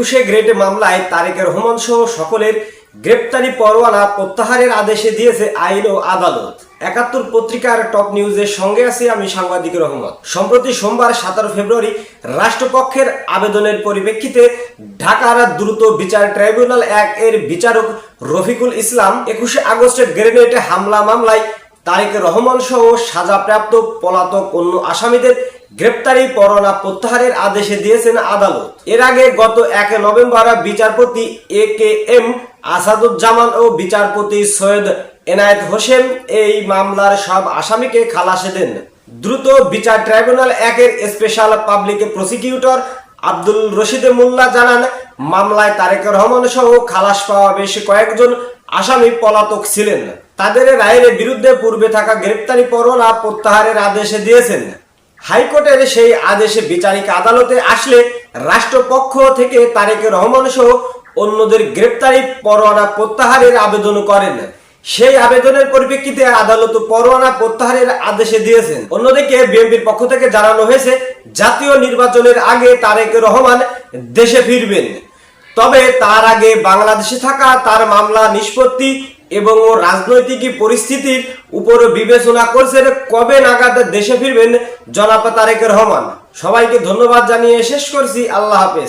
একুশে গ্রেড মামলায় তারেকের রহমান সহ সকলের গ্রেপ্তারি পরোয়ানা প্রত্যাহারের আদেশে দিয়েছে আইন ও আদালত। একাত্তর পত্রিকার টপ নিউজের সঙ্গে আছি আমি সাংবাদিক রহমত। সম্প্রতি সোমবার সতেরো ফেব্রুয়ারি রাষ্ট্রপক্ষের আবেদনের পরিপ্রেক্ষিতে ঢাকার দ্রুত বিচার ট্রাইব্যুনাল এক এর বিচারক রফিকুল ইসলাম একুশে আগস্টের গ্রেনেডে হামলা মামলায় তারেক রহমান সহ সাজাপ্রাপ্ত পলাতক অন্য আসামিদের গ্রেপ্তারি পরোয়ানা প্রত্যাহারের আদেশে দিয়েছেন আদালত। এর আগে গত এক নভেম্বর বিচারপতি এ কে এম আসাদুজ্জামান ও বিচারপতি সৈয়দ এনায়েত হোসেন এই মামলার সব আসামিকে খালাসে দেন। দ্রুত বিচার ট্রাইব্যুনাল একের special public prosecutor Abdul Rashid Mollah জানান, মামলায় তারেক রহমান সহ খালাস পাওয়া বেশ কয়েকজন আসামি পলাতক ছিলেন। তাদের রায়ের বিরুদ্ধে পূর্বে থাকা গ্রেপ্তারি পরোয়ানা প্রত্যাহারের আদেশে দিয়েছেন। হাইকোর্টের সেই আদেশে বিচারিক আদালতে আসলে রাষ্ট্রপক্ষ থেকে তারেক রহমান সহ অন্যদের গ্রেপ্তারি পরোয়ানা প্রত্যাহারের আবেদন করেন। সেই আবেদনের পরিপ্রেক্ষিতে আদালত পরোয়ানা প্রত্যাহারের আদেশে দিয়েছেন। অন্যদিকে বিএনপির পক্ষ থেকে জানানো হয়েছে, জাতীয় নির্বাচনের আগে তারেক রহমান দেশে ফিরবেন। তবে তার আগে বাংলাদেশে থাকা তার মামলা নিষ্পত্তি এবং ও রাজনৈতিক পরিস্থিতির উপর বিবেচনা করছেন কবে নাগাদ দেশে ফিরবেন জনাপা তারেক রহমান। সবাইকে ধন্যবাদ জানিয়ে শেষ করছি। আল্লাহ হাফেজ।